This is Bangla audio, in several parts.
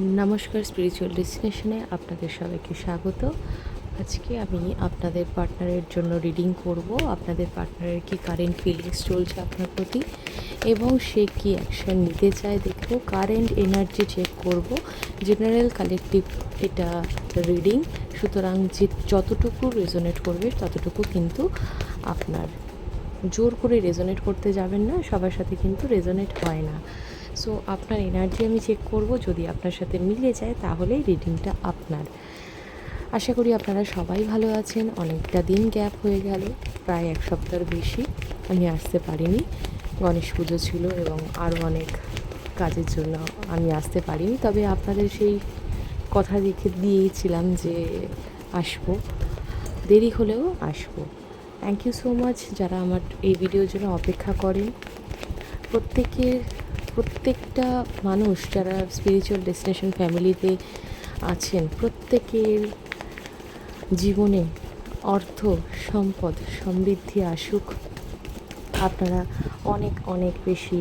নমস্কার স্পিরিচুয়াল ডেস্টিনেশনে আপনাদের সবাইকে স্বাগত। আজকে আমি আপনাদের পার্টনারের জন্য রিডিং করব। আপনাদের পার্টনারের কি কারেন্ট ফিলিংস চলছে আপনার প্রতি এবং সে কি অ্যাকশন নিতে চায় দেখব। কারেন্ট এনার্জি চেক করব। জেনারেল কালেকটিভ এটা রিডিং সুতরাং যে যতটুকু রেজোনেট করবে ততটুকু কিন্তু আপনার, জোর করে রেজোনেট করতে যাবেন না। সবার সাথে কিন্তু রেজোনেট হয় না। সো আপনার এনার্জি আমি চেক করব। যদি আপনার সাথে মিলে যায়, তাহলেই রিডিংটা আপনার। আশা করি আপনারা সবাই ভালো আছেন। অনেকটা দিন গ্যাপ হয়ে গেল। প্রায় এক সপ্তাহের বেশি আমি আসতে পারিনি। গণেশ পুজো ছিল এবং আরও অনেক কাজের জন্য আমি আসতে পারিনি। তবে আপনাদের সেই কথা রেখে দিয়েছিলাম যে আসব। দেরি হলেও আসব। থ্যাংক ইউ সো মাচ যারা আমার এই ভিডিওর জন্য অপেক্ষা করেন। প্রত্যেকের প্রত্যেকটা মানুষ যারা স্পিরিচুয়াল ডেস্টিনেশন ফ্যামিলিতে আছেন, প্রত্যেকের জীবনে অর্থ, সম্পদ, সমৃদ্ধি আসুক, আপনারা অনেক অনেক বেশি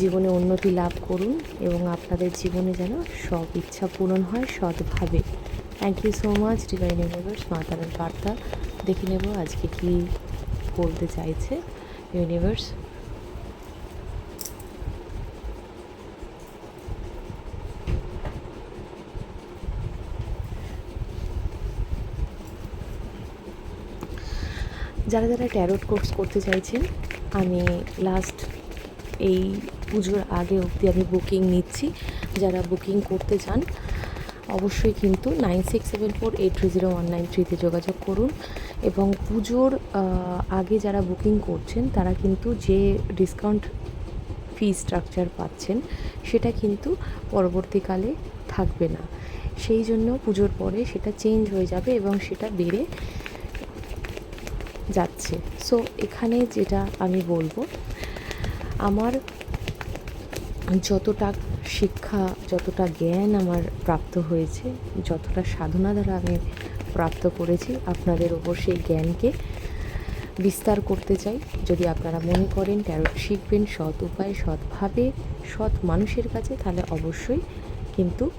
জীবনে উন্নতি লাভ করুন এবং আপনাদের জীবনে যেন সব ইচ্ছা পূরণ হয় সৎভাবে। Thank you so much divine universe মাতারার বার্তা। দেখে নেব আজকে কি বলতে চাইছে ইউনিভার্স যারা যারা ট্যারোট কোর্স করতে চাইছেন, আমি লাস্ট এই পুজোর আগে অবধি আমি বুকিং নিচ্ছি। যারা বুকিং করতে চান, অবশ্যই কিন্তু nine six seven four eight three zero one nine থ্রিতে যোগাযোগ করুন। এবং পুজোর আগে যারা বুকিং করছেন, তারা কিন্তু যে ডিসকাউন্ট ফি স্ট্রাকচার পাচ্ছেন, সেটা কিন্তু পরবর্তীকালে থাকবে না। সেই জন্য পুজোর পরে সেটা চেঞ্জ হয়ে যাবে এবং সেটা বেড়ে যাচ্ছে। সো এখানে যেটা আমি বলব, আমার যতটা শিক্ষা, যতটা জ্ঞান আমার প্রাপ্ত হয়েছে, যতটা সাধনা দ্বারা আমি প্রাপ্ত করেছি, আপনাদের ওপর সেই জ্ঞানকে বিস্তার করতে চাই। যদি আপনারা মনে করেন ট্যারোট শিখবেন সৎ উপায়ে সৎভাবে সৎ মানুষের কাছে, তাহলে অবশ্যই কিন্তু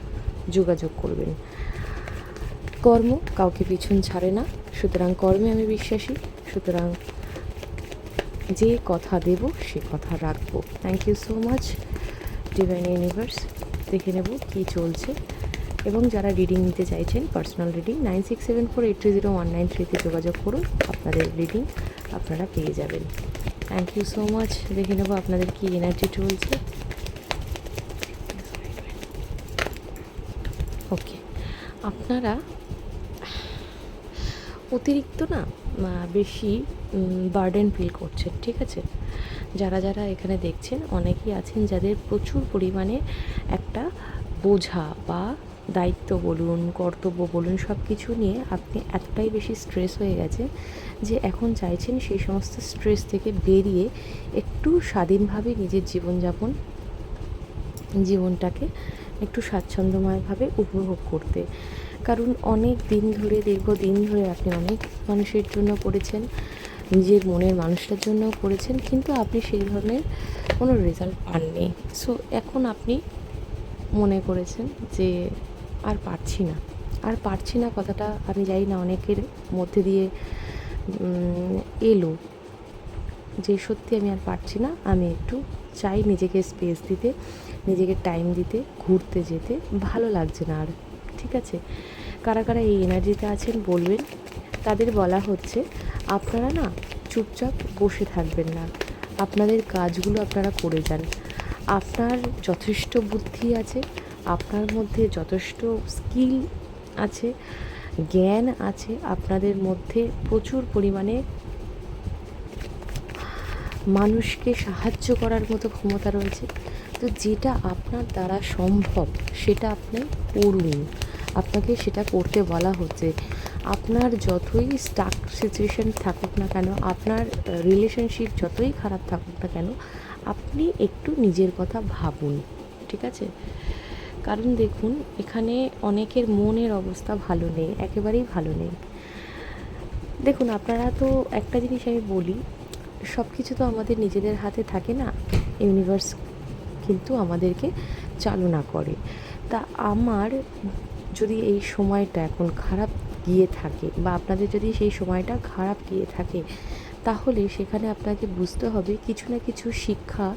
যোগাযোগ করবেন। কর্ম কাউকে পিছন ছাড়ে না। সুতরাং কর্মে আমি বিশ্বাসী। সুতরাং যে কথা দেব, সে কথা রাখব। Thank you so much divine universe দেখে নেব কী চলছে। এবং যারা রিডিং নিতে চাইছেন personal reading nine six seven four eight three zero one nine থ্রিতে যোগাযোগ করুন। আপনাদের রিডিং আপনারা পেয়ে যাবেন। থ্যাংক ইউ সো মাচ দেখে নেব আপনাদের কি এনার্জি চলছে। ওকে আপনারা অতিরিক্ত না বেশি বার্ডেন ফিল করছেন ঠিক আছে? যারা যারা এখানে দেখছেন, অনেকেই আছেন যাদের প্রচুর পরিমাণে একটা বোঝা বা দায়িত্ব বলুন, কর্তব্য বলুন সব কিছু নিয়ে আপনি এতটাই বেশি স্ট্রেস হয়ে গেছে যে এখন চাইছেন সেই সমস্ত স্ট্রেস থেকে বেরিয়ে একটু স্বাধীনভাবে নিজের জীবনযাপন, জীবনটাকে একটু স্বাচ্ছন্দ্যময়ভাবে উপভোগ করতে। কারণ অনেক দিন ধরে, দীর্ঘ দিন ধরে আপনি অনেক মানুষের জন্য করেছেন, নিজের মনের মানুষটার জন্য করেছেন, কিন্তু আপনি সেই ধরনের কোনো রেজাল্ট পাননি। সো এখন আপনি মনে করেছেন যে আর পারছি না। আর পারছি না কথাটা আমি জানি না, অনেকের মধ্যে দিয়ে এলো যে সত্যি আমি আর পারছি না, আমি একটু চাই নিজেকে স্পেস দিতে, নিজেকে টাইম দিতে, ঘুরতে যেতে, ভালো লাগছে না আর, ঠিক আছে? কারা কারা এই এনার্জিতে আছেন বলবেন। তাদের বলা হচ্ছে, আপনারা না চুপচাপ বসে থাকবেন না। আপনাদের কাজগুলো আপনারা করে যান। আপনার যথেষ্ট বুদ্ধি আছে, আপনার মধ্যে যথেষ্ট স্কিল আছে, জ্ঞান আছে, আপনাদের মধ্যে প্রচুর পরিমাণে মানুষকে সাহায্য করার মতো ক্ষমতা রয়েছে। তো যেটা আপনার দ্বারা সম্ভব, সেটা আপনি করুন। আপনাকে সেটা করতে বলা হচ্ছে। আপনার যতই স্টাক সিচুয়েশান থাকুক না কেন, আপনার রিলেশনশিপ যতই খারাপ থাকুক না কেন, আপনি একটু নিজের কথা ভাবুন, ঠিক আছে? কারণ দেখুন, এখানে অনেকের মনের অবস্থা ভালো নেই, একেবারেই ভালো নেই। দেখুন, আপনারা তো একটা জিনিস আমি বলি সব কিছু তো আমাদের নিজেদের হাতে থাকে না ইউনিভার্স কিন্তু আমাদেরকে চালনা করে। তা আমার যদি এই সময়টা এখন খারাপ গিয়ে থাকে বা আপনাদের যদি সেই সময়টা খারাপ গিয়ে থাকে, তাহলে সেখানে আপনাকে বুঝতে হবে কিছু না কিছু শিক্ষা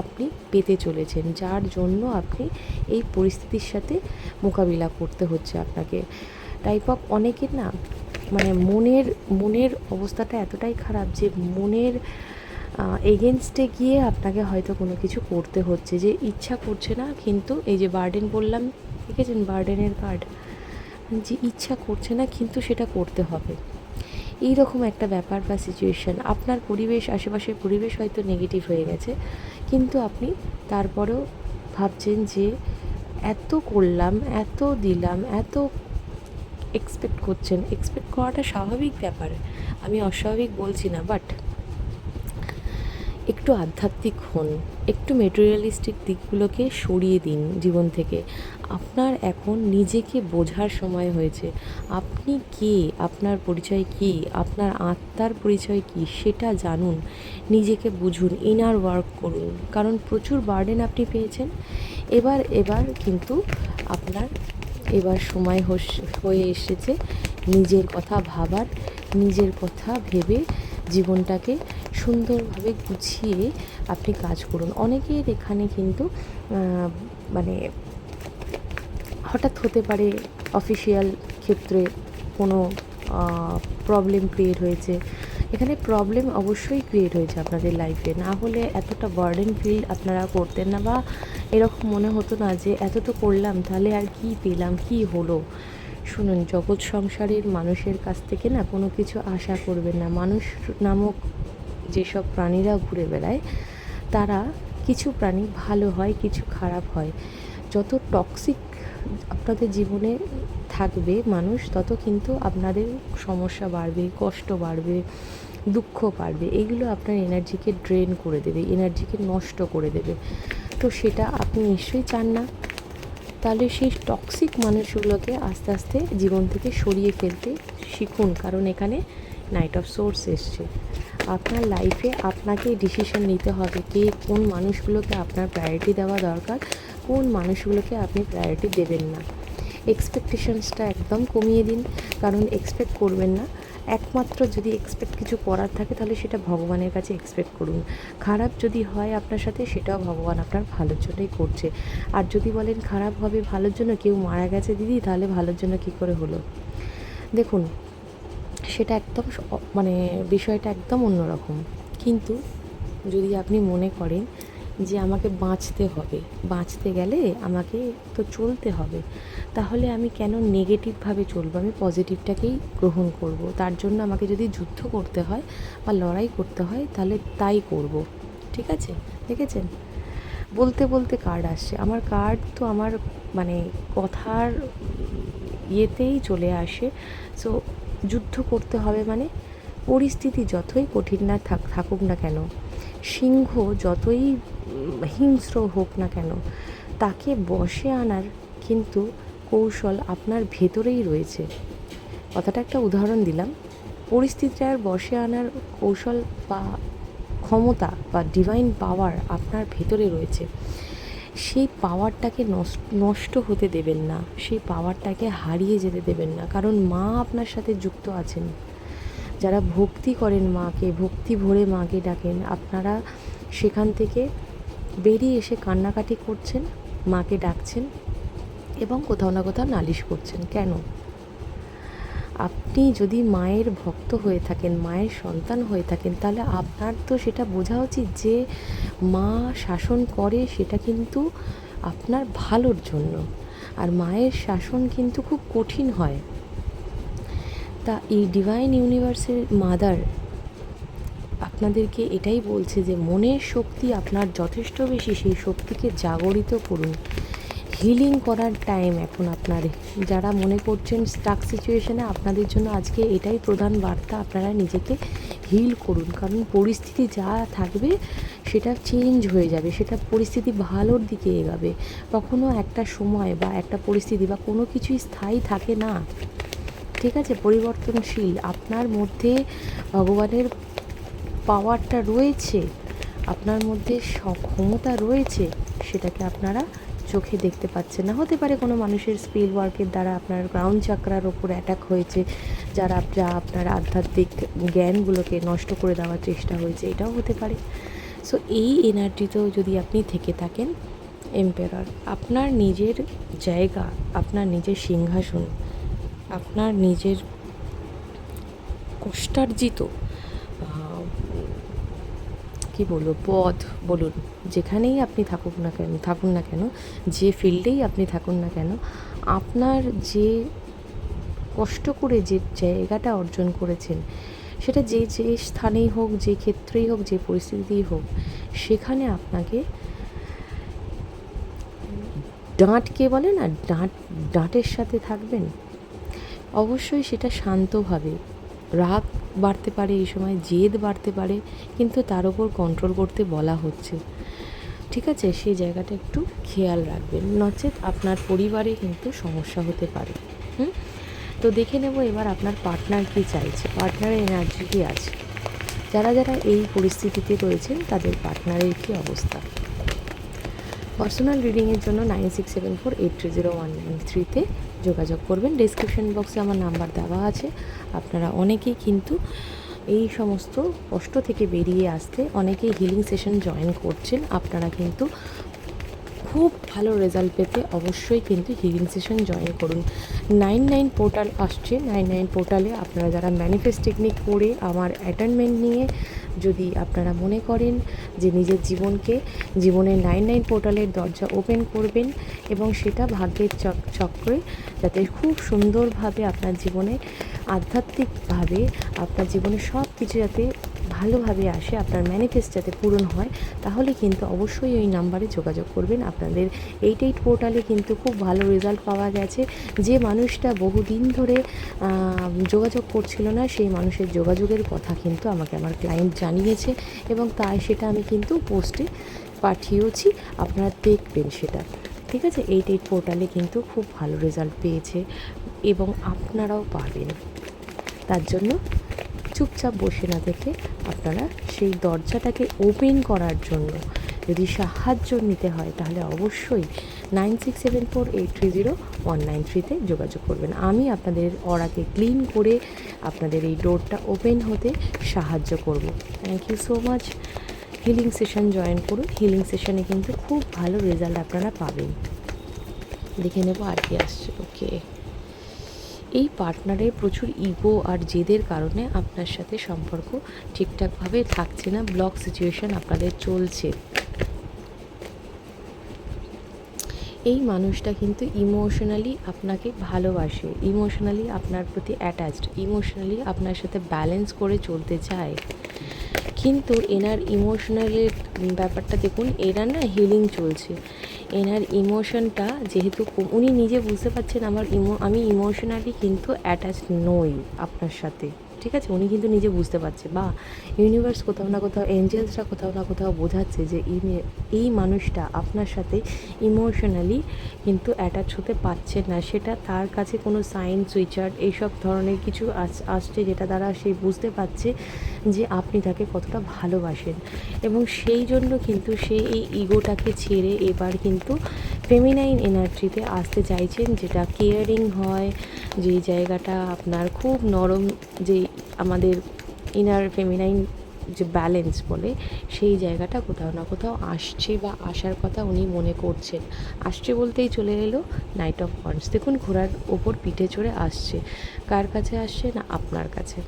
আপনি পেতে চলেছেন, যার জন্য আপনি এই পরিস্থিতির সাথে মোকাবিলা করতে হচ্ছে আপনাকে। টাইপ অফ অনেকের না মানে মনের মনের অবস্থাটা এতটাই খারাপ যে মনের এগেনস্টে গিয়ে আপনাকে হয়তো কোনো কিছু করতে হচ্ছে, যে ইচ্ছা করছে না, কিন্তু এই যে বার্ডেন বললাম দেখেছেন বার্ডেনের কার্ড? যে ইচ্ছা করছে না, কিন্তু সেটা করতে হবে। এই রকম একটা ব্যাপার বা সিচুয়েশান আপনার পরিবেশ, আশেপাশের পরিবেশ হয়তো নেগেটিভ হয়ে গেছে, কিন্তু আপনি তারপরেও ভাবছেন যে এত করলাম, এত দিলাম, এত এক্সপেক্ট করছেন। এক্সপেক্ট করাটা স্বাভাবিক ব্যাপার। আমি অস্বাভাবিক বলছি না বাট একটু আধ্যাত্মিক হন। একটু মেটেরিয়ালিস্টিক দিকগুলোকে সরিয়ে দিন জীবন থেকে। আপনার এখন নিজেকে বোঝার সময় হয়েছে। আপনি কে? আপনার পরিচয় কী? আপনার আত্মার পরিচয় কী? সেটা জানুন, নিজেকে বুঝুন ইনার ওয়ার্ক করুন। কারণ প্রচুর বার্ডেন আপনি পেয়েছেন। এবার এবার কিন্তু আপনার, এবার সময় হয়ে এসেছে নিজের কথা ভাবার, নিজের কথা ভেবে জীবনটাকে সুন্দরভাবে গুছিয়ে আপনি কাজ করুন। অনেকের এখানে কিন্তু মানে হঠাৎ হতে পারে অফিসিয়াল ক্ষেত্রে কোনো প্রবলেম ক্রিয়েট হয়েছে। এখানে প্রবলেম অবশ্যই ক্রিয়েট হয়েছে আপনাদের লাইফে না হলে এতটা বার্ডেন ফিল আপনারা করতেন না বা এরকম মনে হতো না যে এত তো করলাম, তাহলে আর কি পেলাম, কি হলো? শুনুন, জগৎ সংসারের মানুষের কাছ থেকে না কোনো কিছু আশা করবেন না। মানুষ নামক যেসব প্রাণীরা ঘুরে বেড়ায়, তারা কিছু প্রাণী ভালো হয়, কিছু খারাপ হয়। যত টক্সিক আপনাদের জীবনে থাকবে মানুষ, তত কিন্তু আপনাদের সমস্যা বাড়বে, কষ্ট বাড়বে, দুঃখ বাড়বে। এগুলো আপনার এনার্জিকে ড্রেন করে দেবে এনার্জিকে নষ্ট করে দেবে। তো সেটা আপনি নিশ্চয়ই চান না। তাহলে সেই টক্সিক মানুষগুলোকে আস্তে আস্তে জীবন থেকে সরিয়ে ফেলতে শিখুন, কারণ এখানে নাইট অফ সোর্স এসছে। আপনার লাইফে আপনাকে ডিসিশন নিতে হবে কে কোন মানুষগুলোকে আপনার প্রায়োরিটি দেওয়া দরকার, কোন মানুষগুলোকে আপনি প্রায়োরিটি দেবেন না। এক্সপেকটেশনসটা একদম কমিয়ে দিন, কারণ এক্সপেক্ট করবেন না। একমাত্র যদি এক্সপেক্ট কিছু করার থাকে, তাহলে সেটা ভগবানের কাছে এক্সপেক্ট করুন। খারাপ যদি হয় আপনার সাথে, সেটাও ভগবান আপনার ভালোর জন্যই করছে। আর যদি বলেন খারাপ হবে ভালোর জন্য, কেউ মারা গেছে দিদি, তাহলে ভালোর জন্য কী করে হলো? দেখুন সেটা একদম মানে বিষয়টা একদম অন্যরকম। কিন্তু যদি আপনি মনে করেন যে আমাকে বাঁচতে হবে, বাঁচতে গেলে আমাকে তো চলতে হবে, তাহলে আমি কেন নেগেটিভভাবে চলবো? আমি পজিটিভটাকেই গ্রহণ করব। তার জন্য আমাকে যদি যুদ্ধ করতে হয় বা লড়াই করতে হয়, তাহলে তাই করব। ঠিক আছে? দেখেছেন? বলতে বলতে কার্ড আসছে। আমার কার্ড তো আমার মানে কথার ইয়েতেই চলে আসে। সো যুদ্ধ করতে হবে মানে পরিস্থিতি যতই কঠিন না থাক, থাকুক না কেন, সিংহ যতই হিংস্র হোক না কেন, তাকে বসে আনার কিন্তু কৌশল আপনার ভেতরেই রয়েছে। কথাটা একটা উদাহরণ দিলাম। পরিস্থিতিটার বশে আনার কৌশল বা ক্ষমতা বা ডিভাইন পাওয়ার আপনার ভেতরে রয়েছে। সেই পাওয়ারটাকে নষ্ট হতে দেবেন না। সেই পাওয়ারটাকে হারিয়ে যেতে দেবেন না। কারণ মা আপনার সাথে যুক্ত আছেন। যারা ভক্তি করেন মাকে, ভক্তি ভরে মাকে ডাকেন, আপনারা সেখান থেকে বেরিয়ে এসে কান্নাকাটি করছেন, মাকে ডাকছেন এবং কোথাও না কোথাও নালিশ করছেন। কেন? আপনি যদি মায়ের ভক্ত হয়ে থাকেন, মায়ের সন্তান হয়ে থাকেন, তাহলে আপনার তো সেটা বোঝা উচিত যে মা শাসন করে সেটা কিন্তু আপনার ভালোর জন্য। আর মায়ের শাসন কিন্তু খুব কঠিন হয়। তা এই ডিভাইন ইউনিভার্সের মাদার আপনাদেরকে এটাই বলছে যে মনের শক্তি আপনার যথেষ্ট বেশি, সেই শক্তিকে জাগরিত করুন। হিলিং করার টাইম এখন আপনার। যারা মনে করছেন স্টাক সিচুয়েশনে আপনাদের জন্য আজকে এটাই প্রধান বার্তা। আপনারা নিজেকে হিল করুন। কারণ পরিস্থিতি যা থাকবে, সেটা চেঞ্জ হয়ে যাবে। সেটা পরিস্থিতি ভালোর দিকে এগাবে। কখনও একটা সময় বা একটা পরিস্থিতি বা কোনো কিছুই স্থায়ী থাকে না। ঠিক আছে? পরিবর্তনশীল। আপনার মধ্যে ভগবানের পাওয়ারটা রয়েছে। আপনার মধ্যে ক্ষমতা রয়েছে। সেটাকে আপনারা চোখে দেখতে পাচ্ছেন না। হতে পারে কোনো মানুষের স্পিল ওয়ার্কের দ্বারা আপনার গ্রাউন্ড চাকরার ওপর অ্যাটাক হয়েছে, যারা যা আপনার আধ্যাত্মিক জ্ঞানগুলোকে নষ্ট করে দেওয়ার চেষ্টা হয়েছে, এটাও হতে পারে। সো এই এনার্জিতেও যদি আপনি থেকে থাকেন এম্পেরার আপনার নিজের জায়গা, আপনার নিজের সিংহাসন, আপনার নিজের কষ্টার্জিত কি বলব, পথ বলুন, যেখানেই আপনি থাকুক না কেন, থাকুন না কেন, যে ফিল্ডেই আপনি থাকুন না কেন, আপনার যে কষ্ট করে যে জায়গাটা অর্জন করেছেন, সেটা যে যে স্থানেই হোক, যে ক্ষেত্রেই হোক, যে পরিস্থিতিতেই হোক, সেখানে আপনাকে ডাঁটকে বলে না, ডাঁট, ডাঁটের সাথে থাকবেন। অবশ্যই সেটা শান্তভাবে, রাগ বাড়তে পারে, এই সময় জেদ বাড়তে পারে, কিন্তু তার ওপর কন্ট্রোল করতে বলা হচ্ছে। ঠিক আছে, সেই জায়গাটা একটু খেয়াল রাখবেন। নচেত আপনার পরিবারে কিন্তু সমস্যা হতে পারে। হুম? তো দেখে নেব এবার আপনার পার্টনার কী চাইছে। পার্টনারের এনার্জি কী আছে? যারা যারা এই পরিস্থিতিতে রয়েছেন, তাদের পার্টনারের কী অবস্থা? পার্সোনাল রিডিংয়ের জন্য nine six seven four eight three zero one nine থ্রিতে যোগাযোগ করবেন। ডিসক্রিপশন বক্সে আমার নাম্বার দেওয়া আছে। আপনারা অনেকেই কিন্তু এই সমস্ত কষ্ট থেকে বেরিয়ে আসতে অনেকেই হিলিং সেশন জয়েন করছেন। আপনারা কিন্তু খুব ভালো রেজাল্ট পেতে অবশ্যই কিন্তু হিলিং সেশন জয়েন করুন। নাইন নাইন পোর্টাল আসছে। নাইন নাইন পোর্টালে আপনারা যারা ম্যানিফেস্ট টেকনিক করে আমার অ্যাটেনমেন্ট নিয়ে যদি আপনারা মনে করেন যে নিজের জীবনকে জীবনের নাইন নাইন পোর্টালের দরজা ওপেন করবেন এবং সেটা ভাগ্যের চক, চক্রে যাতে খুব সুন্দরভাবে আপনার জীবনে আধ্যাত্মিকভাবে আপনার জীবনে সব কিছু যাতে ভালোভাবে আসে, আপনার ম্যানিফেস্ট যাতে পূরণ হয়, তাহলে কিন্তু অবশ্যই ওই নাম্বারে যোগাযোগ করবেন। আপনাদের এইট এইট পোর্টালে কিন্তু খুব ভালো রেজাল্ট পাওয়া গেছে। যে মানুষটা বহুদিন ধরে যোগাযোগ করছিল না, সেই মানুষের যোগাযোগের কথা কিন্তু আমাকে আমার ক্লায়েন্ট জানিয়েছে এবং তাই সেটা আমি কিন্তু পোস্টে পাঠিয়েওছি। আপনারা দেখবেন সেটা। ঠিক আছে? এইট এইট পোর্টালে কিন্তু খুব ভালো রেজাল্ট পেয়েছে এবং আপনারাও পাবেন তার জন্য চুপচাপ বসে না থেকে আপনারা সেই দরজাটাকে ওপেন করার জন্য যদি সাহায্য নিতে হয়, তাহলে অবশ্যই nine six seven four eight three zero one nine থ্রিতে যোগাযোগ করবেন। আমি আপনাদের অরাকে ক্লিন করে আপনাদের এই ডোরটা ওপেন হতে সাহায্য করব। Thank you so much healing session join করুন। হিলিং সেশনে কিন্তু খুব ভালো রেজাল্ট আপনারা পাবেন। দেখে নেব আর কি আসছে। ওকে এই পার্টনারের প্রচুর ইগো আর জেদের কারণে আপনার সাথে সম্পর্ক ঠিকঠাকভাবে থাকছে না ব্লক সিচুয়েশন আপনাদের চলছে। এই মানুষটা কিন্তু ইমোশনালি আপনাকে ভালোবাসে ইমোশনালি আপনার প্রতি অ্যাটাচড ইমোশনালি আপনার সাথে ব্যালেন্স করে চলতে চায়। কিন্তু এনার ইমোশনালের ব্যাপারটা দেখুন এরা না হিলিং চলছে। এনার ইমোশনটা যেহেতু উনি নিজে বুঝতে পারছেন আমার ইমো আমি ইমোশনালি কিন্তু অ্যাটাচ নই আপনার সাথে। ঠিক আছে? উনি কিন্তু নিজে বুঝতে পারছে। বা ইউনিভার্স কোথাও না কোথাও এঞ্জেলসরা কোথাও না কোথাও বোঝাচ্ছে যে এই- মানুষটা আপনার সাথে ইমোশনালি কিন্তু অ্যাটাচ হতে পারছে না। সেটা তার কাছে কোনো সাইন সুইচার্ড এইসব ধরনের কিছু আস- আসছে যেটা দ্বারা সে বুঝতে পারছে যে আপনি তাকে কতটা ভালোবাসেন। এবং সেই জন্য কিন্তু সে এই ইগোটাকে ছেড়ে এবার কিন্তু ফেমিনাইন এনার্জিতে আসতে চাইছেন, যেটা কেয়ারিং হয় যে জায়গাটা আপনার খুব নরম যে আমাদের ইনার ফেমিনাইন যে ব্যালেন্স বলে, সেই জায়গাটা কোথাও না কোথাও আসছে বা আসার কথা উনি মনে করছেন। আসছে বলতেই চলে এলো নাইট অফ ওয়ান্স দেখুন ঘোড়ার ওপর পিঠে চড়ে আসছে। কার কাছে আসছে না আপনার কাছে?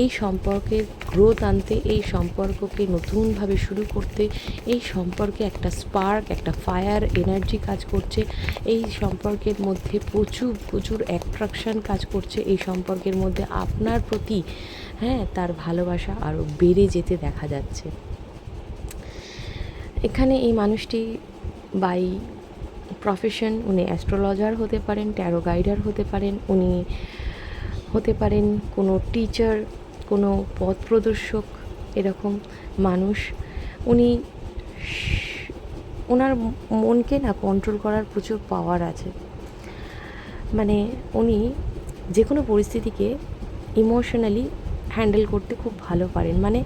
এই সম্পর্কের গ্রোথ আনতে, এই সম্পর্ককে নতুনভাবে শুরু করতে, এই সম্পর্কে একটা স্পার্ক একটা ফায়ার এনার্জি কাজ করছে, এই সম্পর্কের মধ্যে প্রচুর প্রচুর অ্যাট্রাকশান কাজ করছে, এই সম্পর্কের মধ্যে আপনার প্রতি হ্যাঁ তার ভালোবাসা আরও বেড়ে যেতে দেখা যাচ্ছে। এখানে এই মানুষটি বাই প্রফেশন উনি অ্যাস্ট্রোলজার হতে পারেন ট্যারো গাইডার হতে পারেন, উনি হতে পারেন, কোনো টিচার কোনো পথ প্রদর্শক, এরকম মানুষ। উনি ওনার মনকে না কন্ট্রোল করার প্রচুর পাওয়ার আছে। মানে উনি যে কোনো পরিস্থিতিকে ইমোশনালি হ্যান্ডেল করতে খুব ভালো পারেন। মানে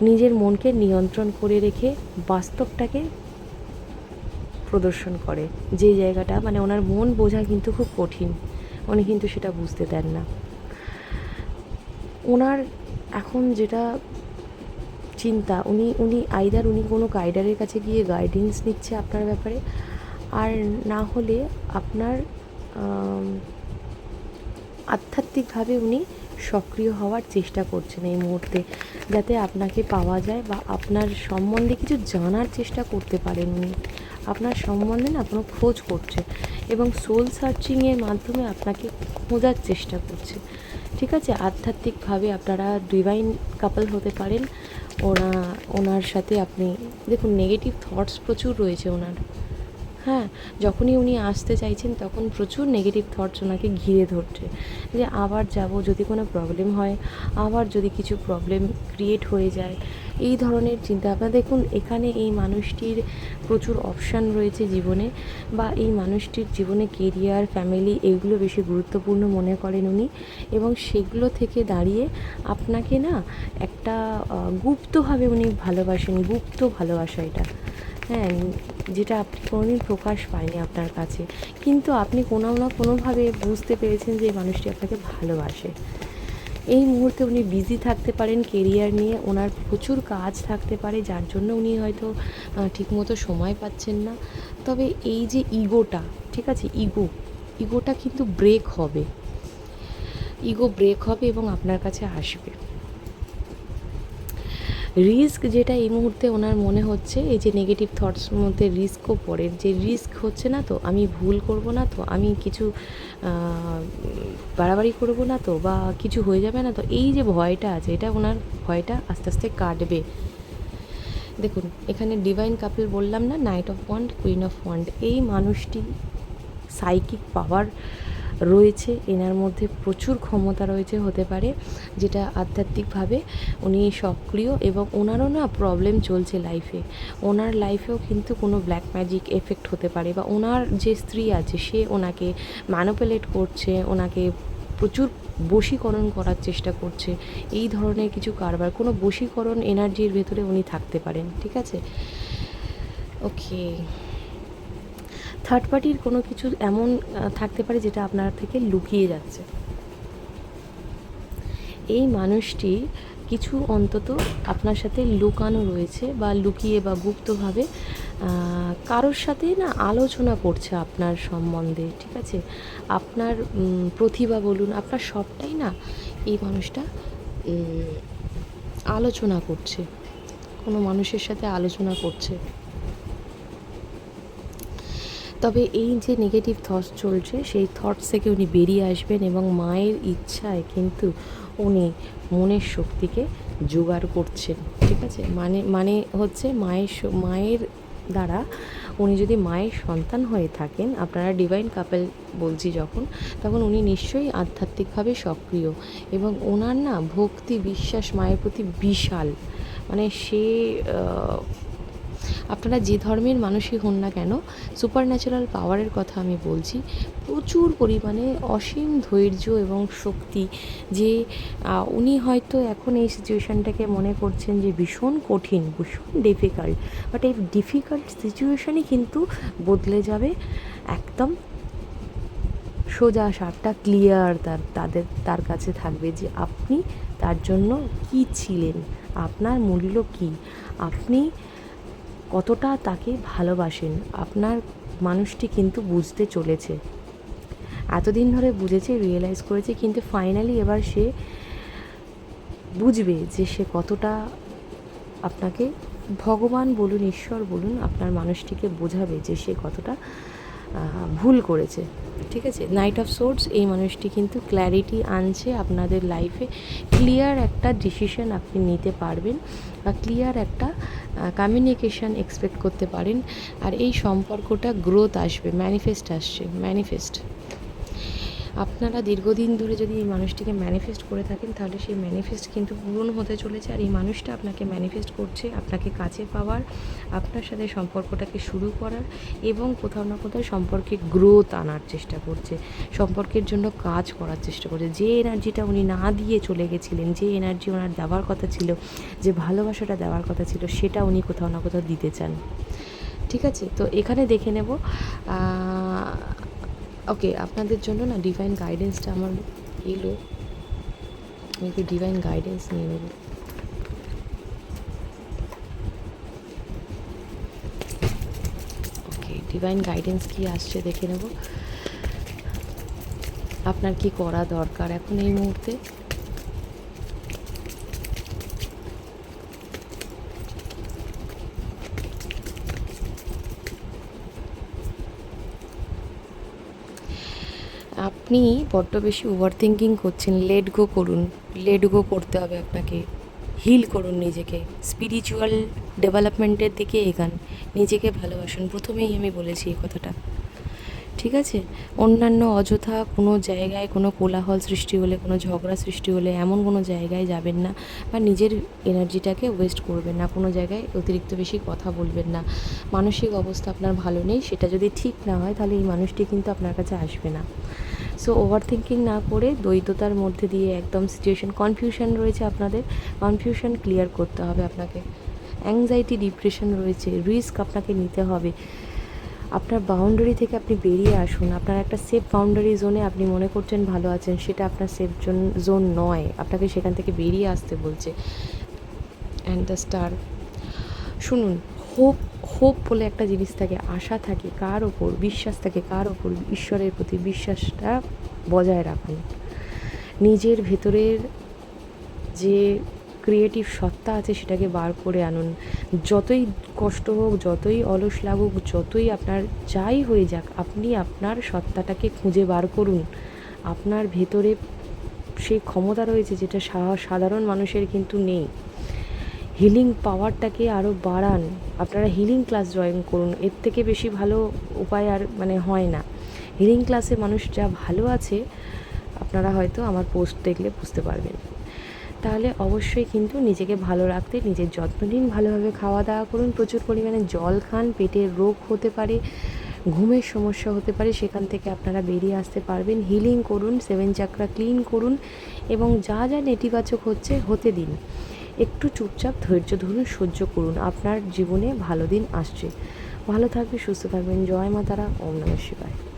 নিজের মনকে নিয়ন্ত্রণ করে রেখে বাস্তবটাকে প্রদর্শন করে। যে জায়গাটা মানে ওনার মন বোঝা কিন্তু খুব কঠিন। উনি কিন্তু সেটা বুঝতে দেন না। ওনার এখন যেটা চিন্তা, উনি উনি আইদার উনি কোনো গাইডারের কাছে গিয়ে গাইডেন্স নিচ্ছে আপনার ব্যাপারে, আর না হলে আপনার আধ্যাত্মিকভাবে উনি সক্রিয় হওয়ার চেষ্টা করছেন এই মুহূর্তে, যাতে আপনাকে পাওয়া যায় বা আপনার সম্বন্ধে কিছু জানার চেষ্টা করতে পারেন উনি। আপনার সম্বন্ধে না কোনো খোঁজ করছে এবং সোল সার্চিংয়ের মাধ্যমে আপনাকে খোঁজার চেষ্টা করছে। ঠিক আছে? আধ্যাত্মিকভাবে আপনারা ডিভাইন কাপল হতে পারেন। ওনা ওনার সাথে আপনি, দেখুন নেগেটিভ থটস প্রচুর রয়েছে ওনার। হ্যাঁ যখনই উনি আসতে চাইছেন তখন প্রচুর নেগেটিভ থটস ওনাকে ঘিরে ধরছে। যে আবার যাব যদি কোনো প্রবলেম হয়, আবার যদি কিছু প্রবলেম ক্রিয়েট হয়ে যায়। এই ধরনের চিন্তা। ভাবনা দেখুন, এখানে এই মানুষটির প্রচুর অপশান রয়েছে জীবনে বা এই মানুষটির জীবনে কেরিয়ার ফ্যামিলি এগুলো বেশি গুরুত্বপূর্ণ মনে করেন উনি এবং সেগুলো থেকে দাঁড়িয়ে আপনাকে না একটা গুপ্তভাবে উনি ভালোবাসেন, গুপ্ত ভালোবাসা এটা। হ্যাঁ যেটা আপনি কোনোদিন প্রকাশ পায়নি আপনার কাছে। কিন্তু আপনি কোনো না কোনোভাবে বুঝতে পেরেছেন যে এই মানুষটি আপনাকে ভালোবাসে। এই মুহূর্তে উনি বিজি থাকতে পারেন কেরিয়ার নিয়ে, ওনার প্রচুর কাজ থাকতে পারে, যার জন্য উনি হয়তো ঠিকমতো সময় পাচ্ছেন না। তবে এই যে ইগোটা ঠিক আছে? ইগো ইগোটা কিন্তু ব্রেক হবে। ইগো ব্রেক হবে এবং আপনার কাছে আসবে। রিস্ক যেটা এই মুহূর্তে ওনার মনে হচ্ছে, এই যে নেগেটিভ থটস মধ্যে রিস্কও পড়ে। যে রিস্ক হচ্ছে না তো, আমি ভুল করব না তো, আমি কিছু বাড়াবাড়ি করব না তো, বা কিছু হয়ে যাবে না তো, এই যে ভয়টা আছে, এটা ওনার ভয়টা আস্তে আস্তে কাটবে। দেখুন, এখানে ডিভাইন কাপল বললাম না knight of wand queen of wand এই মানুষটি সাইকিক পাওয়ার রয়েছে। এনার মধ্যে প্রচুর ক্ষমতা রয়েছে, হতে পারে যেটা আধ্যাত্মিকভাবে উনি সক্রিয় এবং ওনারও না প্রবলেম চলছে লাইফে ওনার লাইফেও কিন্তু কোনো ব্ল্যাক ম্যাজিক এফেক্ট হতে পারে বা ওনার যে স্ত্রী আছে, সে ওনাকে ম্যানোপুলেট করছে, ওনাকে প্রচুর বশীকরণ করার চেষ্টা করছে। এই ধরনের কিছু কারবার, কোনো বশীকরণ এনার্জির ভেতরে উনি থাকতে পারেন, ঠিক আছে? ওকে থার্ড পার্টির কোনো কিছু এমন থাকতে পারে যেটা আপনার থেকে লুকিয়ে যাচ্ছে? এই মানুষটি কিছু অন্তত আপনার সাথে লুকানো রয়েছে বা লুকিয়ে বা গুপ্তভাবে কারোর সাথে না আলোচনা করছে আপনার সম্বন্ধে, ঠিক আছে? আপনার প্রতিভা বলুন, আপনার সবটাই না এই মানুষটা আলোচনা করছে, কোনো মানুষের সাথে আলোচনা করছে। তবে এই যে নেগেটিভ থটস চলছে, সেই থটস থেকে উনি বেরিয়ে আসবেন এবং মায়ের ইচ্ছায় কিন্তু উনি মনের শক্তিকে জোগাড় করছেন। ঠিক আছে? মানে মানে হচ্ছে মায়ের মায়ের দ্বারা উনি যদি মায়ের সন্তান হয়ে থাকেন, আপনারা ডিভাইন কাপেল বলছি যখন, তখন উনি নিশ্চয়ই আধ্যাত্মিকভাবে সক্রিয় এবং ওনার না ভক্তি বিশ্বাস মায়ের প্রতি বিশাল। মানে সে আপনারা যে ধর্মের মানুষই হন না কেন সুপার ন্যাচারাল পাওয়ারের কথা আমি বলছি, প্রচুর পরিমাণে অসীম ধৈর্য এবং শক্তি যে উনি হয়তো এখন এই সিচুয়েশানটাকে মনে করছেন যে ভীষণ কঠিন, ভীষণ ডিফিকাল্ট বাট এই ডিফিকাল্ট সিচুয়েশানই কিন্তু বদলে যাবে একদম সোজা সাপটা ক্লিয়ার তার, তাদের, তার কাছে থাকবে যে আপনি তার জন্য কি ছিলেন, আপনার মূল্য কি, আপনি কতটা তাকে ভালোবাসেন, আপনার মানুষটি কিন্তু বুঝতে চলেছে। এতদিন ধরে বুঝেছে রিয়েলাইজ করেছে, কিন্তু ফাইনালি এবার সে বুঝবে যে সে কতটা আপনাকে ভগবান বলুন, ঈশ্বর বলুন, আপনার মানুষটিকে বোঝাবে যে সে কতটা ভুল করেছে। ঠিক আছে? নাইট অফ সোর্স এই মানুষটি কিন্তু ক্ল্যারিটি আনছে আপনাদের লাইফে ক্লিয়ার একটা ডিসিশন আপনি নিতে পারবেন বা ক্লিয়ার একটা কমিউনিকেশন এক্সপেক্ট করতে পারেন। আর এই সম্পর্কটা গ্রোথ আসবে ম্যানিফেস্ট আসছে ম্যানিফেস্ট আপনারা দীর্ঘদিন ধরে যদি এই মানুষটিকে ম্যানিফেস্ট করে থাকেন, তাহলে সেই ম্যানিফেস্ট কিন্তু পূরণ হতে চলেছে। আর এই মানুষটা আপনাকে ম্যানিফেস্ট করছে আপনাকে কাছে পাওয়ার, আপনার সাথে সম্পর্কটাকে শুরু করার এবং কোথাও না কোথাও সম্পর্কে গ্রোথ আনার চেষ্টা করছে। সম্পর্কের জন্য কাজ করার চেষ্টা করছে। যে এনার্জিটা উনি না দিয়ে চলে গেছিলেন, যে এনার্জি ওনার দেওয়ার কথা ছিল, যে ভালোবাসাটা দেওয়ার কথা ছিল, সেটা উনি কোথাও না কোথাও দিতে চান। ঠিক আছে? তো এখানে দেখে নেব ওকে আপনাদের জন্য না ডিভাইন গাইডেন্সটা আমার এলো। আমি একটু ডিভাইন গাইডেন্স নিয়ে নেব। ওকে ডিভাইন গাইডেন্স কি আসছে দেখে নেব। আপনার কি করা দরকার এখন এই মুহূর্তে? আপনি বড্ড বেশি ওভার থিঙ্কিং করছেন। লেট গো করুন। লেট গো করতে হবে আপনাকে। হিল করুন নিজেকে। স্পিরিচুয়াল ডেভেলপমেন্টের দিকে এগান। নিজেকে ভালোবাসুন। প্রথমেই আমি বলেছি এই কথাটা। ঠিক আছে? অন্যান্য অযথা কোনো জায়গায় কোনো কোলাহল সৃষ্টি হলে, কোনো ঝগড়া সৃষ্টি হলে, এমন কোনো জায়গায় যাবেন না বা নিজের এনার্জিটাকে ওয়েস্ট করবেন না। কোনো জায়গায় অতিরিক্ত বেশি কথা বলবেন না। মানসিক অবস্থা আপনার ভালো নেই। সেটা যদি ঠিক না হয়, তাহলে এই মানুষটি কিন্তু আপনার কাছে আসবে না। সো ওভার থিঙ্কিং না করে দ্বৈততার মধ্যে দিয়ে একদম সিচুয়েশন কনফিউশন রয়েছে আপনাদের। কনফিউশন ক্লিয়ার করতে হবে আপনাকে। অ্যাংজাইটি ডিপ্রেশন রয়েছে। রিস্ক আপনাকে নিতে হবে। আপনার বাউন্ডারি থেকে আপনি বেরিয়ে আসুন। আপনার একটা সেফ বাউন্ডারি জোনে আপনি মনে করছেন ভালো আছেন, সেটা আপনার সেফ জোন জোন নয়। আপনাকে সেখান থেকে বেরিয়ে আসতে বলছে। অ্যান্ড দ্য স্টার শুনুন হোপ হোপ বলে একটা জিনিস থাকে, আশা থাকে, কার ওপর বিশ্বাস থাকে, কার ওপর ঈশ্বরের প্রতি বিশ্বাসটা বজায় রাখুন। নিজের ভেতরের যে ক্রিয়েটিভ সত্তা আছে সেটাকে বার করে আনুন। যতই কষ্ট হোক, যতই অলস লাগুক, যতই আপনার যাই হয়ে যাক, আপনি আপনার সত্তাটাকে খুঁজে বার করুন। আপনার ভেতরে সেই ক্ষমতা রয়েছে যেটা সাধারণ মানুষের কিন্তু নেই। হিলিং পাওয়ারটাকে আরও বাড়ান। আপনারা হিলিং ক্লাস জয়েন করুন। এর থেকে বেশি ভালো উপায় আর মানে হয় না। হিলিং ক্লাসে মানুষ যা ভালো আছে, আপনারা হয়তো আমার পোস্ট দেখলে বুঝতে পারবেন। তাহলে অবশ্যই কিন্তু নিজেকে ভালো রাখতে, নিজের যত্ন নিন, ভালোভাবে খাওয়া দাওয়া করুন। প্রচুর পরিমাণে জল খান পেটের রোগ হতে পারে, ঘুমের সমস্যা হতে পারে, সেখান থেকে আপনারা বেরিয়ে আসতে পারবেন। হিলিং করুন সেভেন চাকরা ক্লিন করুন এবং যা যা নেতিবাচক হচ্ছে, হতে দিন। একটু চুপচাপ ধৈর্য ধরুন, সহ্য করুন। আপনার জীবনে ভালো দিন আসছে। ভালো থাকবে সুস্থ থাকবেন। জয় মাতারা ওম নমঃ শিবায়।